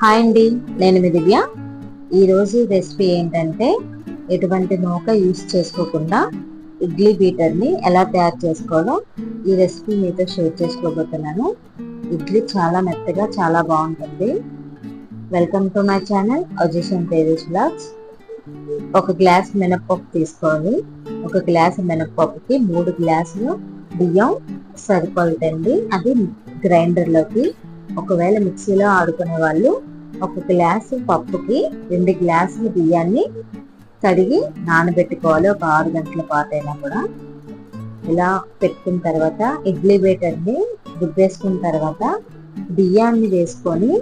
Hi అండి నేను మీ దివ్య. ఈరోజు రెసిపీ ఏంటంటే ఎటువంటి నూక యూస్ చేసుకోకుండా ఇడ్లీ బీటర్ని ఎలా తయారు చేసుకోవాలో ఈ రెసిపీ మీతో షేర్ చేసుకోబోతున్నాను. ఇడ్లీ చాలా మెత్తగా చాలా బాగుంటుంది. వెల్కమ్ టు మై ఛానల్ అజిషన్ పేరిస్ బ్లాగ్స్. ఒక గ్లాస్ మినప్పప్పు తీసుకోవాలి. ఒక గ్లాస్ మినప్పప్పుకి మూడు గ్లాసులు బియ్యం సరిపోతుంది అది గ్రైండర్లోకి ఒకవేళ మిక్సీలో ఆడుకునే వాళ్ళు ఒక గ్లాసు పప్పుకి రెండు గ్లాసులు బియ్యాన్ని కడిగి నానబెట్టుకోవాలి. ఒక ఆరు గంటల పాటు అయినా కూడా. ఇలా పెట్టుకున్న తర్వాత ఇడ్లీ బేటర్ని రుబ్బేసుకున్న తర్వాత బియ్యాన్ని వేసుకొని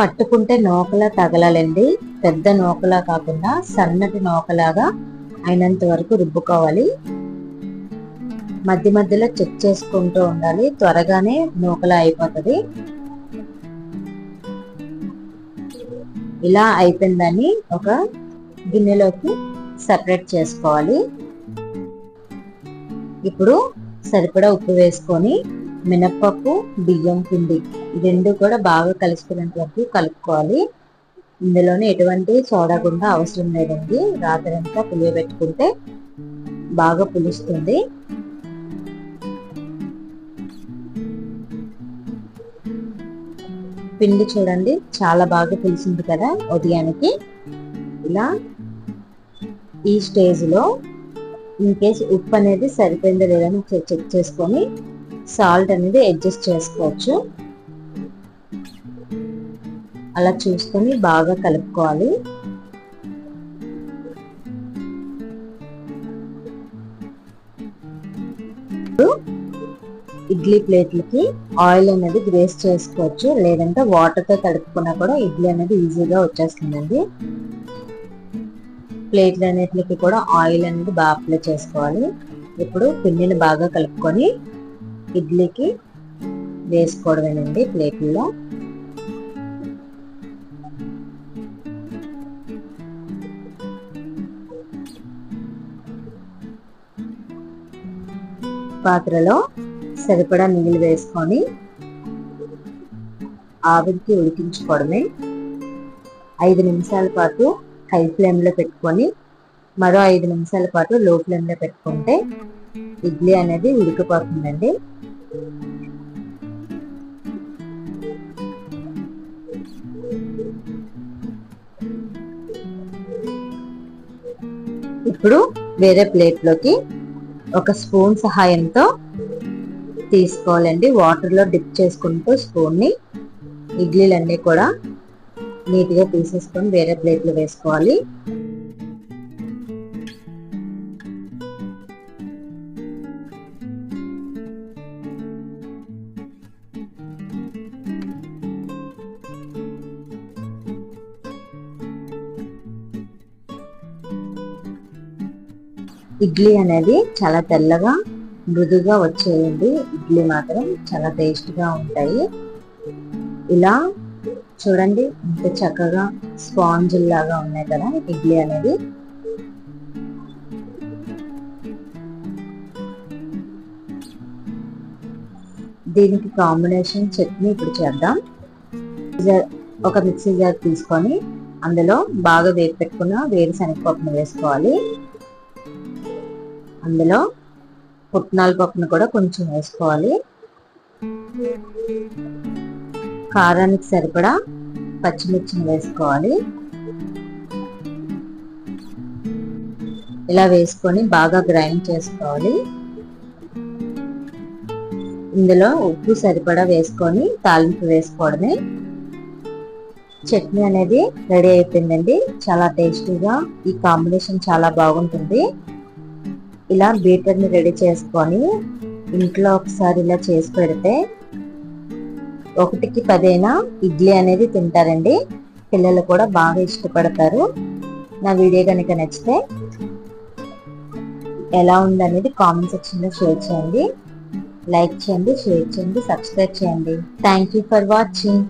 పట్టుకుంటే నూకలా తగలాలండి. పెద్ద నూకలా కాకుండా సన్నటి నూకలాగా అయినంత వరకు రుబ్బుకోవాలి. మధ్య మధ్యలో చెక్ చేసుకుంటూ ఉండాలి. త్వరగానే నూకలా అయిపోతుంది. ఇలా అయిపోయిందని ఒక గిన్నెలోకి సపరేట్ చేసుకోవాలి. ఇప్పుడు సరిపడా ఉప్పు వేసుకొని మినప్పప్పు బియ్యం పిండి రెండు కూడా బాగా కలిసిపోయినంత వరకు కలుపుకోవాలి. ఇందులోనే ఎటువంటి సోడా గుండా అవసరం లేదండి. రాత్రంతా పులియబెట్టుకుంటే బాగా పులుస్తుంది. పిండి చూడండి. చాలా బాగా పులిసింది కదా ఉదయానికి. ఇలా ఈ స్టేజ్లో ఇన్ కేస్ ఉప్పు అనేది సరిపోయిందో లేదని చెక్ చేసుకొని సాల్ట్ అనేది అడ్జస్ట్ చేసుకోవచ్చు. అలా చూసుకొని బాగా కలుపుకోవాలి. ఇడ్లీ ప్లేట్లకి ఆయిల్ అనేది గ్రేస్ చేసుకోవచ్చు. లేదంటే వాటర్తో తడుపుకున్నా కూడా ఇడ్లీ అనేది ఈజీగా వచ్చేస్తుందండి. ప్లేట్లు అన్నిటికి కూడా ఆయిల్ అనేది బాగా అప్లై చేసుకోవాలి. ఇప్పుడు పిండిని బాగా కలుపుకొని ఇడ్లీకి వేసుకోవడమేనండి ప్లేట్లలో. పాత్రలో సరిపడా నీళ్ళు వేసుకొని ఆవిరికి ఉడికించుకోవడమే. ఐదు నిమిషాల పాటు హై ఫ్లేమ్లో పెట్టుకొని మరో ఐదు నిమిషాల పాటు లో ఫ్లేమ్లో పెట్టుకుంటే ఇడ్లీ అనేది ఉడికిపోతుందండి. ఇప్పుడు వేరే ప్లేట్లోకి ఒక స్పూన్ సహాయంతో తీసుకోవాలండి. వాటర్లో డిప్ చేసుకుంటూ స్పూన్ని ఇడ్లీలన్నీ కూడా నీట్గా తీసేసుకొని వేరే ప్లేట్లో వేసుకోవాలి. ఇడ్లీ అనేది చాలా తెల్లగా మృదుగా వచ్చేయండి. ఇడ్లీ మాత్రం చాలా టేస్ట్గా ఉంటాయి. ఇలా చూడండి ఇంత చక్కగా స్పాంజ్ లాగా ఉన్నాయి కదా ఇడ్లీ అనేది. దీనికి కాంబినేషన్ చట్నీ ఇప్పుడు చేద్దాం. ఒక మిక్సీ జార్ తీసుకొని అందులో బాగా వేపు పెట్టుకున్న వేరుశనగపప్పును వేసుకోవాలి. అందులో పుట్నాల పప్పును కూడా కొంచెం వేసుకోవాలి. కారానికి సరిపడా పచ్చిమిర్చిని వేసుకోవాలి. ఇలా వేసుకొని బాగా గ్రైండ్ చేసుకోవాలి. ఇందులో ఉప్పు సరిపడా వేసుకొని తాలింపు వేసుకోవడమే. చట్నీ అనేది రెడీ అయిపోయిందండి. చాలా టేస్టీగా ఈ కాంబినేషన్ చాలా బాగుంటుంది. ఇలా బీటర్ని రెడీ చేసుకొని ఇంట్లో ఒకసారి ఇలా చేసి పెడితే ఒకటికి పదైనా ఇడ్లీ అనేది తింటారండి. పిల్లలు కూడా బాగా ఇష్టపడతారు. నా వీడియో కనుక నచ్చితే ఎలా ఉందనేది కామెంట్ సెక్షన్లో షేర్ చేయండి. లైక్ చేయండి షేర్ చేయండి సబ్స్క్రైబ్ చేయండి. Thank you for watching